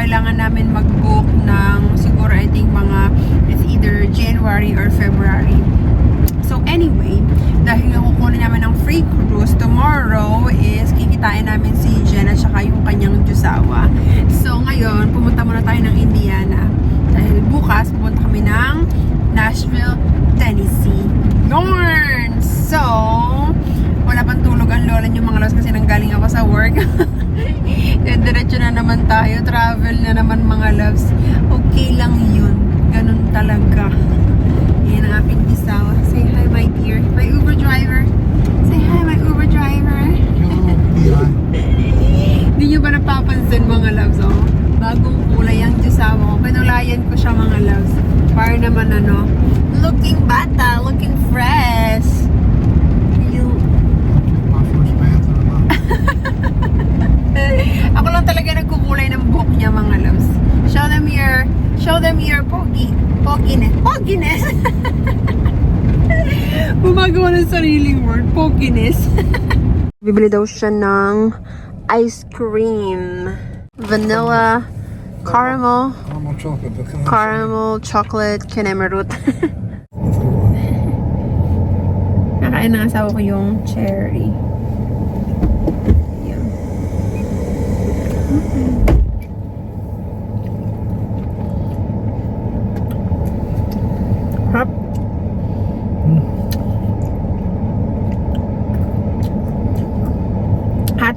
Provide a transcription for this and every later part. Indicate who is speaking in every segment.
Speaker 1: kailangan namin mag-book ng siguro I think mga it's either January or February. So anyway, dahil kukunin namin ng free cruise, tomorrow is kikitain namin si Jen at saka yung kanyang Jusawa. So ngayon, pumunta muna tayo ng Indiana. Dahil bukas, pupunta kami ng Nashville, Tennessee. Yarn! So, wala pang tulog ang lola niyo mga loves kasi nanggaling ako sa work. Diretso na naman tayo. Travel na naman mga loves. Okay lang yun. Ganun talaga. Yan ang aking bisawa. Say hi my dear. My Uber driver. Say hi my Uber driver. Hindi nyo ba napapansin mga loves oh? Bagong kulay ang bisawa ko. Pinulayan ko siya mga loves. Para naman ano, looking bata, looking fresh. You, Ako lang nagkukulay ng buhok niya mga loves. Show them your, show them your pogi, poginess. Poginess! Gumagawa ng sariling word, poginess. Bibili daw siya ng ice cream. Vanilla, caramel,
Speaker 2: Caramel chocolate.
Speaker 1: caramel, chocolate, kinemerut. Nakain ng asawa ko yung cherry. Yan. Hap.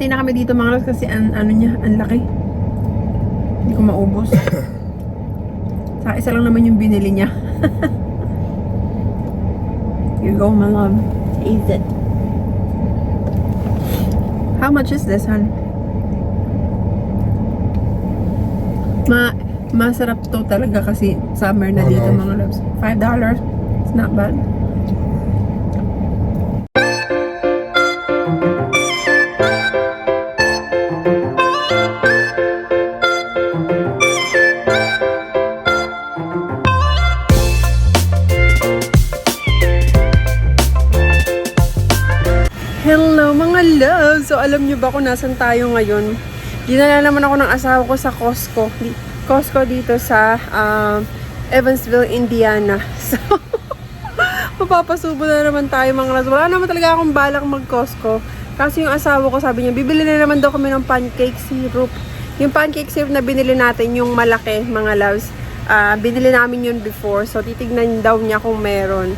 Speaker 1: Hati na kami dito mga lods kasi an, ano niya, ang laki. Hindi ko maubos. Sa isa lang naman yung binili niya. Here you go, my love. Taste it. How much is this, hon? Ma masarap to talaga kasi summer na dito, mga loves. Five dollars. It's not bad. Hello mga love! So alam nyo ba kung nasan tayo ngayon? Dinala naman ako ng asawa ko sa Costco. Di- Costco dito sa um, Evansville, Indiana. So, mapapasubo na naman tayo mga loves. Wala naman talaga akong balak mag-Costco. Kasi yung asawa ko sabi niya, bibili na naman daw kami ng pancake syrup. Yung pancake syrup na binili natin, yung malaki mga loves. ah, binili namin yun before. So, titignan daw niya kung meron.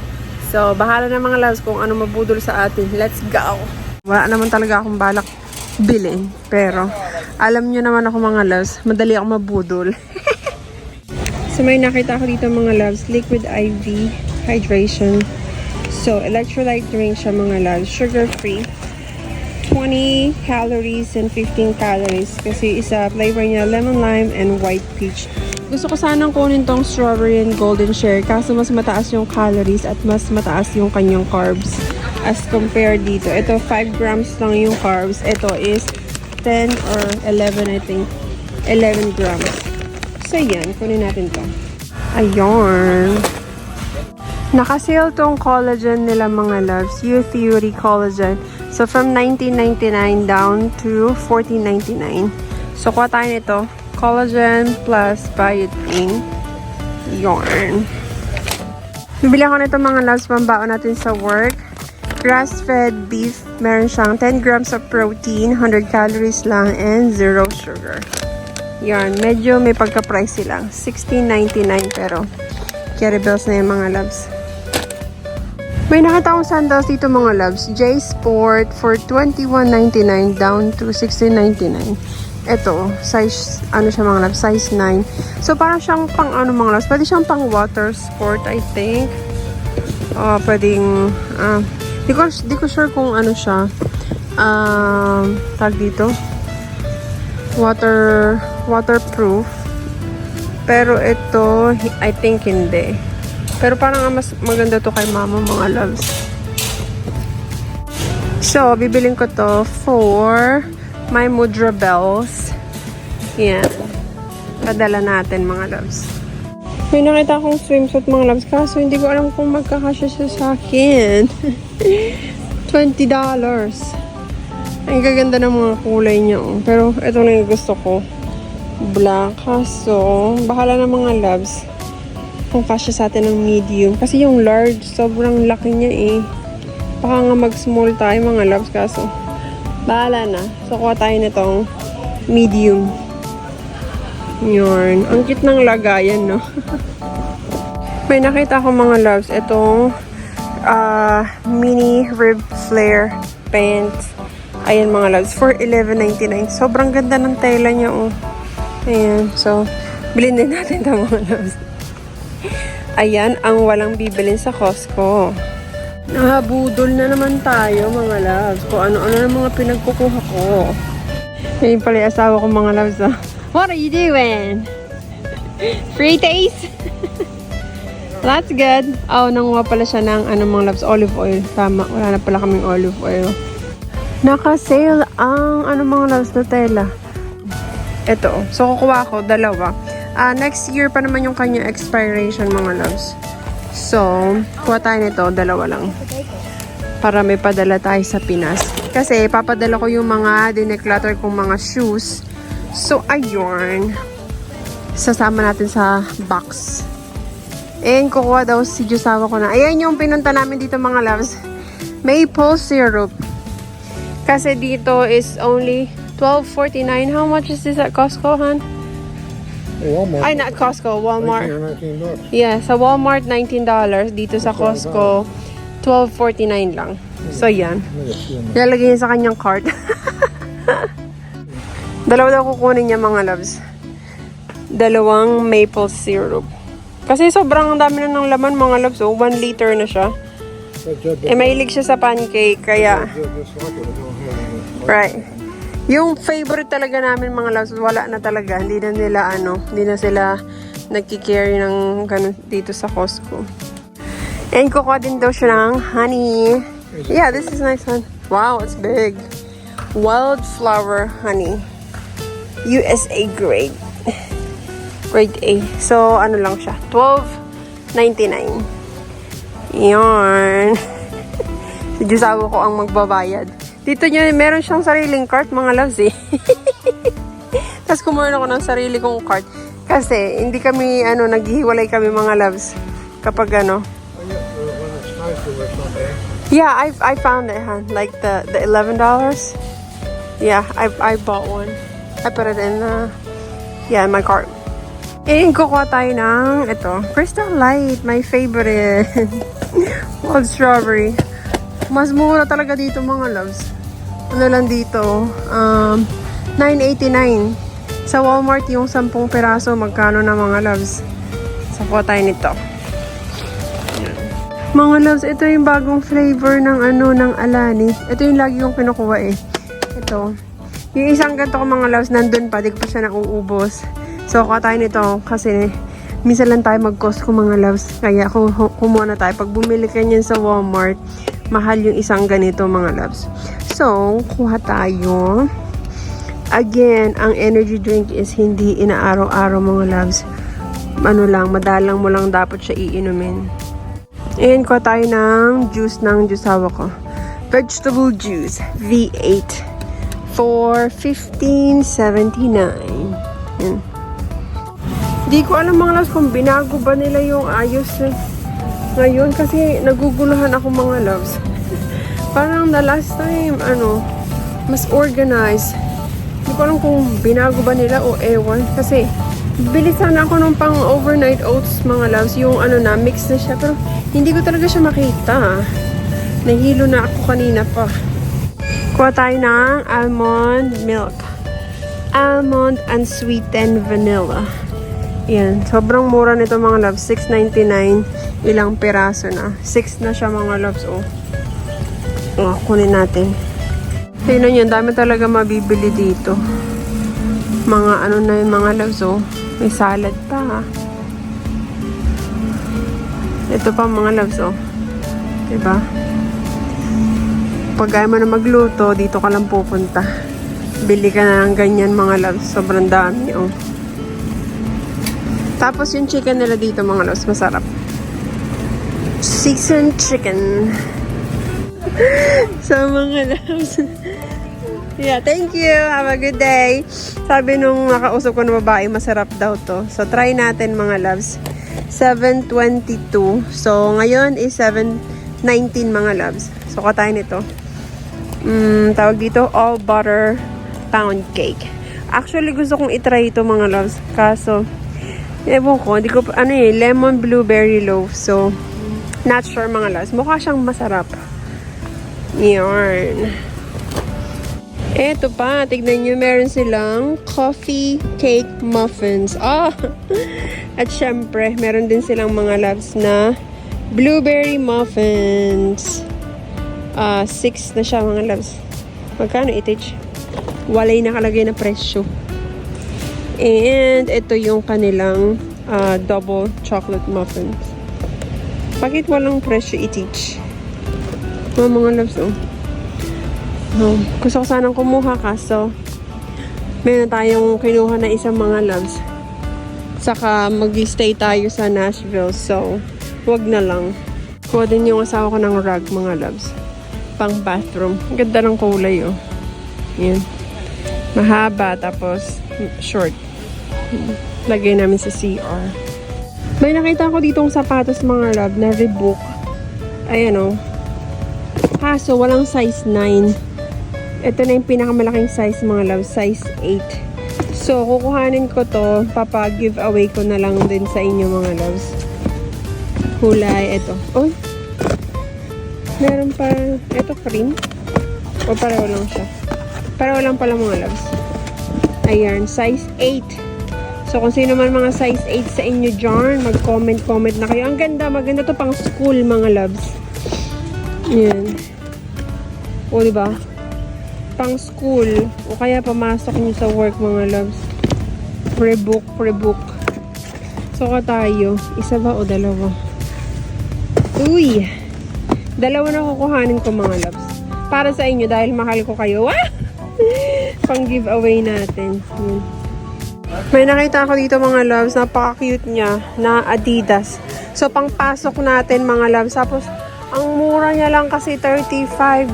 Speaker 1: So, bahala na mga loves kung ano mabudol sa atin. Let's go! Wala naman talaga akong balak bilhin. Pero, alam nyo naman ako mga loves, madali ako mabudol. so, may nakita ako dito mga loves, liquid IV hydration. So, electrolyte drink siya mga loves, sugar-free. 20 calories and 15 calories kasi isa flavor niya lemon lime and white peach. Gusto ko sanang kunin tong strawberry and golden share kaso mas mataas yung calories at mas mataas yung kanyang carbs as compared dito. Ito 5 grams lang yung carbs. Ito is 10 or 11 I think. 11 grams. So yan, kunin natin to. Ayun. Nakasale tong collagen nila mga loves. Youth Theory Collagen. So, from 19.99 down to 14.99. So, kuha tayo nito. Collagen plus biotin. Yarn. Bibili ako nito mga loves pambaon natin sa work. Grass-fed beef. Meron siyang 10 grams of protein, 100 calories lang, and zero sugar. Yarn. Medyo may pagka-pricey lang. 16.99 pero carry bills na yung mga loves. May nakita akong sandals dito mga loves. J Sport for $21.99 down to $16.99. Ito, size, ano siya mga loves, size 9. So, parang siyang pang ano mga loves. Pwede siyang pang water sport, I think. Oh, pwedeng, ah, di ko, di ko sure kung ano siya. Um, tag dito. Water, waterproof. Pero ito, I think hindi. Pero parang ang mas maganda to kay mama mga loves. So, bibiling ko to for my Mudra Bells. Yan. Padala natin mga loves. May nakita akong swimsuit mga loves. Kaso hindi ko alam kung magkakasya siya sa akin. $20. Ang gaganda ng mga kulay niya. oh. Pero ito na yung gusto ko. black. So, bahala na mga loves. Kung kasya sa atin ng medium. Kasi yung large, sobrang laki niya eh. Baka nga mag-small tayo mga loves. Kaso, bahala na. So, kuha tayo nitong medium. Yun. Ang cute ng lagayan, no? May nakita ko mga loves. Itong ah, mini rib flare pants. Ayan mga loves. For $11.99. Sobrang ganda ng tela niya, oh. Ayan. So, bilhin din natin ito mga loves. Ayan ang walang bibilin sa Costco. Nahabudol na naman tayo mga loves. Kung ano-ano na mga pinagkukuha ko. Ayun pala yung asawa ko mga loves. ah. What are you doing? Free taste? That's good. Oh, nanguha pala siya ng ano mga loves, olive oil. Tama, wala na pala kaming olive oil. Naka-sale ang ano mga loves na tela. Ito. oh. So, kukuha ko dalawa. Ah, next year pa naman yung kanya expiration mga loves. So, kuha tayo nito, dalawa lang. Para may padala tayo sa Pinas. Kasi, papadala ko yung mga dineclutter kong mga shoes. So, ayun. Sasama natin sa box. And kukuha daw si Jusawa ko na. Ayan yung pinunta namin dito mga loves. Maple syrup. Kasi dito is only $12.49. How much is this at Costco, hon?
Speaker 2: Walmart.
Speaker 1: Ay, not Costco, Walmart.
Speaker 2: 19 bucks.
Speaker 1: Yeah, sa Walmart, $19. Dito sa Costco, $12.49 lang. So, yan. Nilalagay niya sa kanyang cart. Dalawa daw kukunin niya mga loves. Dalawang maple syrup. Kasi sobrang dami na ng laman mga loves. So, 1 liter na siya. Eh, mahilig siya sa pancake. Kaya, right. Yung favorite talaga namin mga loves, wala na talaga. Hindi na nila ano, hindi na sila nagki-carry ng ganun dito sa Costco. And kukuha din daw siya ng honey. Yeah, this is nice one. Wow, it's big. Wildflower honey. USA grade. Grade A. So, ano lang siya. $12.99. Yan. si Diyosawa ko ang magbabayad. Dito niya, meron siyang sariling cart, mga loves eh. Tapos kumuha ako ng sarili kong cart. Kasi, hindi kami, ano, naghihiwalay kami mga loves. Kapag ano. Yeah, I, I found it, huh? Like the, the $11. Yeah, I, I bought one. I put it in the, yeah, in my cart. And kukuha tayo ng, ito, Crystal Light, my favorite. Wild strawberry. Mas mura talaga dito mga loves. Ano lang dito, um, 9.89. Sa Walmart, yung 10 peraso, magkano na mga loves? So, kuha tayo nito. Mga loves, ito yung bagong flavor ng ano, ng Alani. Ito yung lagi yung kinukuha eh. Ito. Yung isang ganito ko mga loves, nandun pa, di ko pa siya nauubos. So, kuha tayo nito kasi minsan lang tayo mag-Costco mga loves. Kaya kumuha na tayo. Pag bumili ka niyan sa Walmart, mahal yung isang ganito mga loves. So, kuha tayo. Again, ang energy drink is hindi inaaraw-araw mga loves. Ano lang, madalang mo lang dapat siya iinumin. And kuha tayo ng juice ng juiceawa ko. Vegetable juice, V8. For $15.79. Yan. Di ko alam mga loves kung binago ba nila yung ayos na ngayon kasi naguguluhan ako mga loves. Parang the last time, ano, mas organized. Hindi ko alam kung binago ba nila o ewan. Kasi, bilisan ako nung pang overnight oats mga loves. Yung ano na, mix na siya. Pero, hindi ko talaga siya makita. Nahilo na ako kanina pa. Kuha tayo ng almond milk. Almond unsweetened vanilla. Yan. Sobrang mura nito mga loves. $6.99. Ilang peraso na. 6 na siya mga loves. Oh. Oh, kunin natin. Tingnan nyo, dami talaga mabibili dito. Mga ano na yung mga loves, oh. May salad pa, ha. Ito pa mga loves, oh. Diba? Pag ayaw mo na magluto, dito ka lang pupunta. Bili ka na ng ganyan mga loves. Sobrang dami, oh. Tapos yung chicken nila dito mga loves, masarap. Seasoned chicken. sa mga loves. Yeah, thank you. Have a good day. Sabi nung nakausap ko na babae, masarap daw to. So, try natin mga loves. 7.22. So, ngayon is 7.19 mga loves. So, katayin ito. Mm, tawag dito, all butter pound cake. Actually, gusto kong itry ito mga loves. Kaso, ewan ko, di ko, ano eh, lemon blueberry loaf. So, not sure mga loves. Mukha siyang masarap. Yarn. Eto pa, tignan nyo, meron silang coffee cake muffins. Ah! At syempre, meron din silang mga loves na blueberry muffins. Ah, six na siya mga loves. Magkano itich? Walay nakalagay na presyo. And ito yung kanilang ah, double chocolate muffins. Bakit walang presyo itich? Mga mga loves, oh. No, gusto ko sanang kumuha kaso meron tayong kinuha na isang mga loves. Saka mag-stay tayo sa Nashville. So, wag na lang. Kuha din yung asawa ko ng rug, mga loves. Pang bathroom. Ganda ng kulay, oh. Yan. Mahaba, tapos short. Lagay namin sa CR. May nakita ko ditong sapatos, mga love, na Reebok. Ayan, oh. Kaso, walang size 9. Ito na yung pinakamalaking size mga love, size 8. So, kukuhanin ko to, papa-giveaway ko na lang din sa inyo mga loves. Kulay, ito. Oh, meron pa, ito cream. O pareho lang siya. Pareho lang pala mga loves. Ayan, size 8. So, kung sino man mga size 8 sa inyo dyan, mag-comment-comment na kayo. Ang ganda, maganda to pang school mga loves. Yan. O, diba? Pang school. O kaya pamasok nyo sa work mga loves. Pre-book, pre-book. So, ka tayo. Isa ba o dalawa? Uy! Dalawa na kukuhanin ko mga loves. Para sa inyo dahil mahal ko kayo. Ah! Pang giveaway natin. Yun. May nakita ako dito mga loves. Napaka-cute niya na Adidas. So, pangpasok natin mga loves. Tapos, ang mura niya lang kasi $35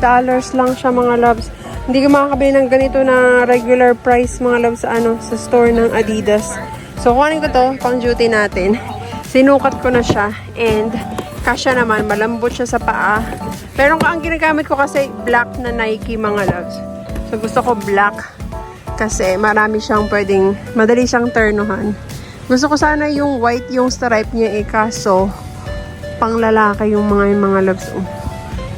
Speaker 1: lang siya mga loves. Hindi ko makakabili ng ganito na regular price mga loves sa ano sa store ng Adidas. So, kuhanin ko to pang duty natin. Sinukat ko na siya and kasya naman, malambot siya sa paa. Pero ang ginagamit ko kasi black na Nike mga loves. So, gusto ko black kasi marami siyang pwedeng, madali siyang turnuhan. Gusto ko sana yung white yung stripe niya eh, kaso pang lalaki yung mga yung mga loves. Oh.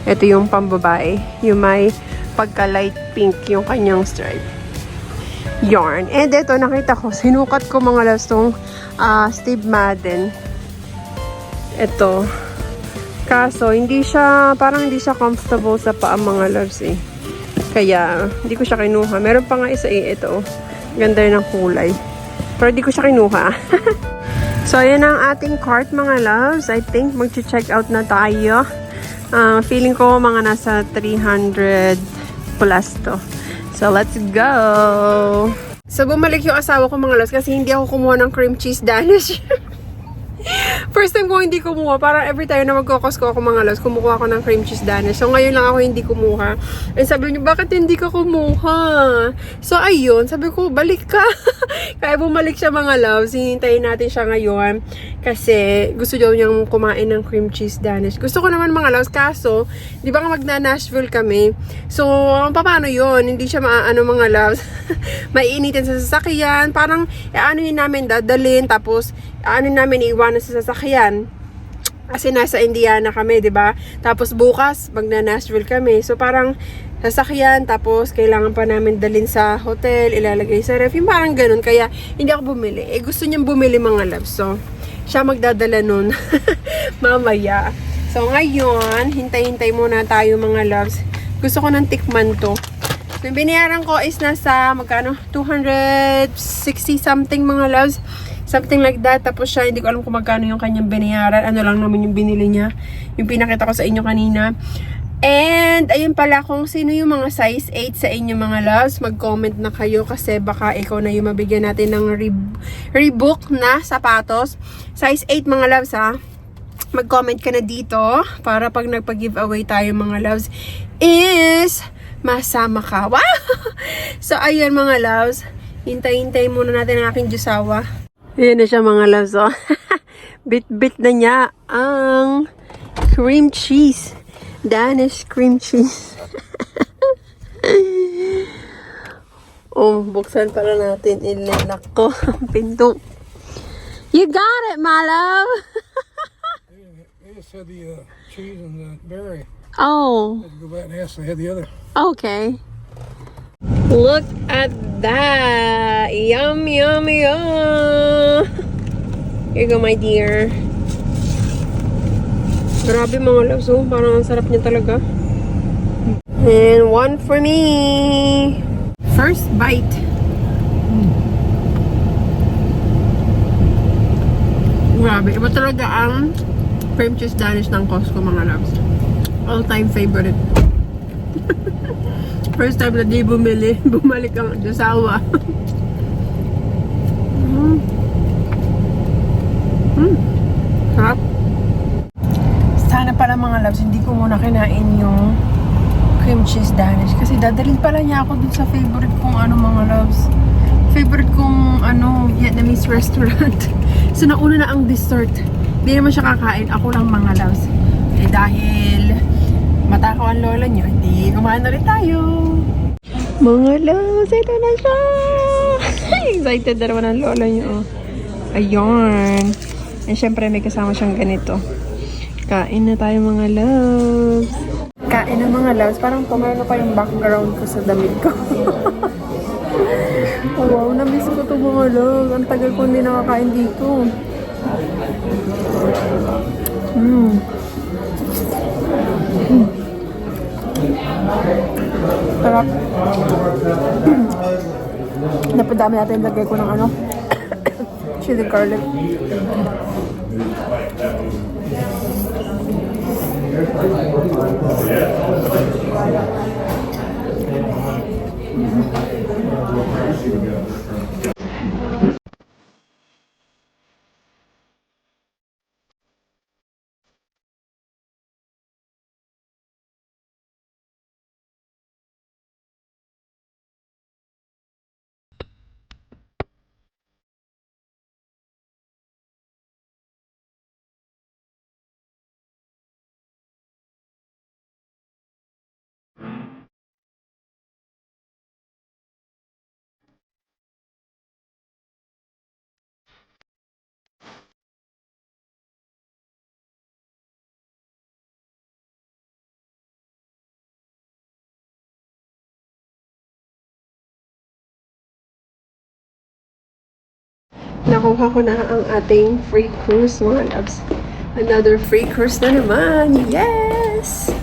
Speaker 1: Ito yung pambabae. Yung may pagka light pink yung kanyang stripe. Yarn. And ito, nakita ko, sinukat ko mga loves tong ah, Steve Madden. Ito. Kaso, hindi siya, parang hindi siya comfortable sa paa mga loves eh. Kaya, hindi ko siya kinuha. Meron pa nga isa eh, ito. Ganda ng kulay. Pero hindi ko siya kinuha. so, ayan ang ating cart mga loves. I think mag-check out na tayo. Ah, feeling ko mga nasa 300 plus to. So, let's go! So, bumalik yung asawa ko mga loves kasi hindi ako kumuha ng cream cheese danish. First time ko hindi kumuha. Parang every time na magkokos ko ako mga loves, kumukuha ako ng cream cheese danish. So, ngayon lang ako hindi kumuha. And sabi niyo, bakit hindi ka kumuha? So, ayun. Sabi ko, balik ka. Kaya bumalik siya mga loves. Hihintayin natin siya ngayon. Kasi gusto daw niyang kumain ng cream cheese danish. Gusto ko naman mga loves. Kaso, di ba nga magna-Nashville kami? So, paano yun? Hindi siya maaano mga loves. Maiinitin sa sasakyan. Parang, ano yun namin dadalhin. Tapos, ano namin iwanan sa sasakyan. Kasi nasa Indiana kami, 'di ba? Tapos bukas magna-Nashville kami. So parang sasakyan tapos kailangan pa namin dalhin sa hotel, ilalagay sa ref. Yung parang ganun. Kaya hindi ako bumili. Eh gusto niyang bumili mga loves. So siya magdadala nun mamaya. So ngayon, hintay-hintay muna tayo mga loves. Gusto ko ng tikman to. So, yung binayaran ko is nasa magkano? 260 something mga loves. Something like that. Tapos siya, hindi ko alam kung magkano yung kanyang binayaran. Ano lang naman yung binili niya. Yung pinakita ko sa inyo kanina. And, ayun pala, kung sino yung mga size 8 sa inyo mga loves, mag-comment na kayo kasi baka ikaw na yung mabigyan natin ng re- rebook na sapatos. Size 8 mga loves ha. Mag-comment ka na dito para pag nagpa-giveaway tayo mga loves is masama ka. Wow! So, ayan mga loves. Hintay-hintay muna natin ang aking jusawa. Ayan na siya mga loves. Oh. Bit-bit na niya ang cream cheese. Danish cream cheese. oh, buksan pala natin. Ilalak ko ang pinto. You got it, my love!
Speaker 2: They just had the uh, cheese and the berry.
Speaker 1: Oh.
Speaker 2: To go back and ask. They had the other.
Speaker 1: Okay. Look at that. Yum, yum, yum. Here you go, my dear. Grabe mga loves, oh. Parang ang sarap niya talaga. And one for me. First bite. Grabe. Iba talaga ang cream cheese Danish ng Costco, mga loves. All-time favorite. First time na di bumili, bumalik ang jasawa. mm. Mm. Sarap. Sana pala mga loves, hindi ko muna kinain yung cream cheese Danish. Kasi dadalhin pala niya ako dun sa favorite kong ano mga loves. Favorite kong ano, Vietnamese restaurant. so nauna na ang dessert. Hindi naman siya kakain. Ako lang mga loves. Eh dahil matakaw ang lola niyo, hindi kumain rin tayo. Mga loves, ito na siya! Excited na naman ang lola niyo. oh. Ayun. And syempre may kasama siyang ganito. Kain na tayo mga loves. Kain na mga loves. Parang pumano pa yung background ko sa damit ko. oh, wow, na-miss ko to mga loves. Ang tagal ko hindi nakakain dito. Mm. Sarap. Napadami natin lagay ko ng ano. chili garlic. Nakuha ko na ang ating free cruise, mga loves. Another free cruise na naman. Yes!